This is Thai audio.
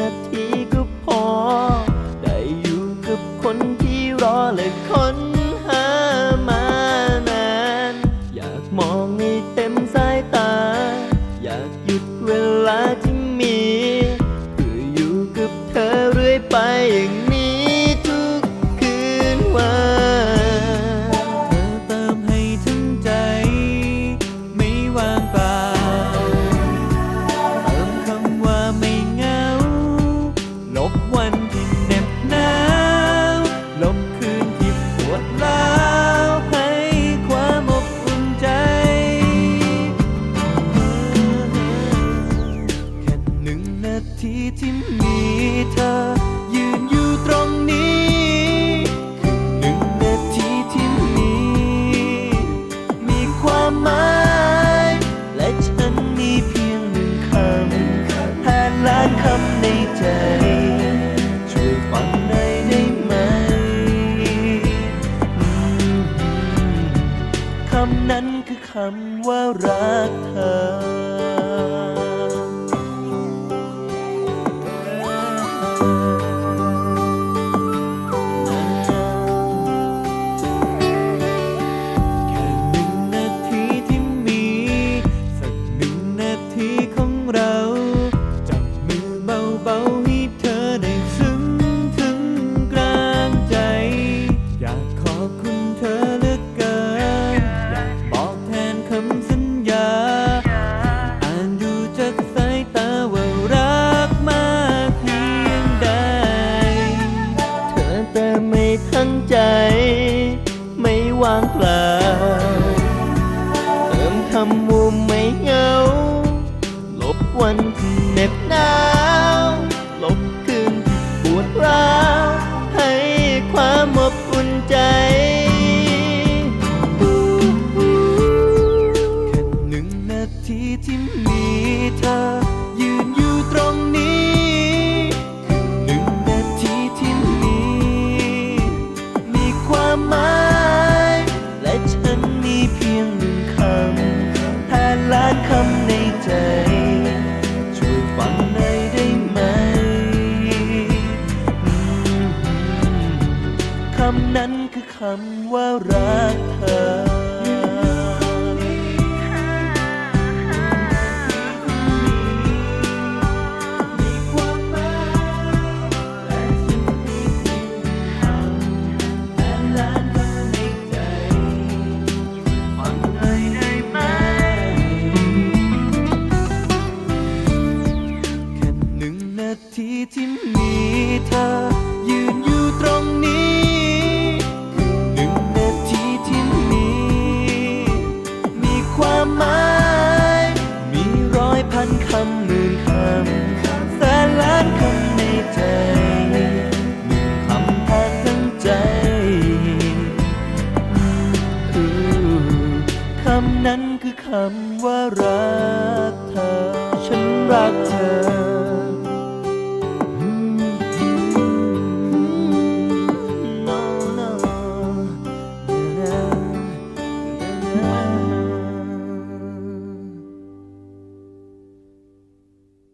นาทีก็พอ ได้อยู่กับคนที่รอและคนหามานาน อยากมองให้เต็มสายตา อยากหยุดเวลาที่มี เพื่ออยู่กับเธอเรื่อยไปอย่าง ว่ารักเธอ ทีที่มีเธอ ยืนอยู่ตรงนี้แค่หนึ่งนาทีที่มีมีความหมายและฉันมีเพียงหนึ่งคำแทนล้านคำในใจ ช่วยฟังหน่อยได้ไหมคำนั้นคือคำว่ารักเธอ แค่หนึ่งนาทีที่มีเธอ ยืนอยู่ตรงนี้หนึ่งนาทีที่มีมีความหมาย มีร้อยพันคำหมื่นคำแสนล้านคำในใจห คำว่ารัก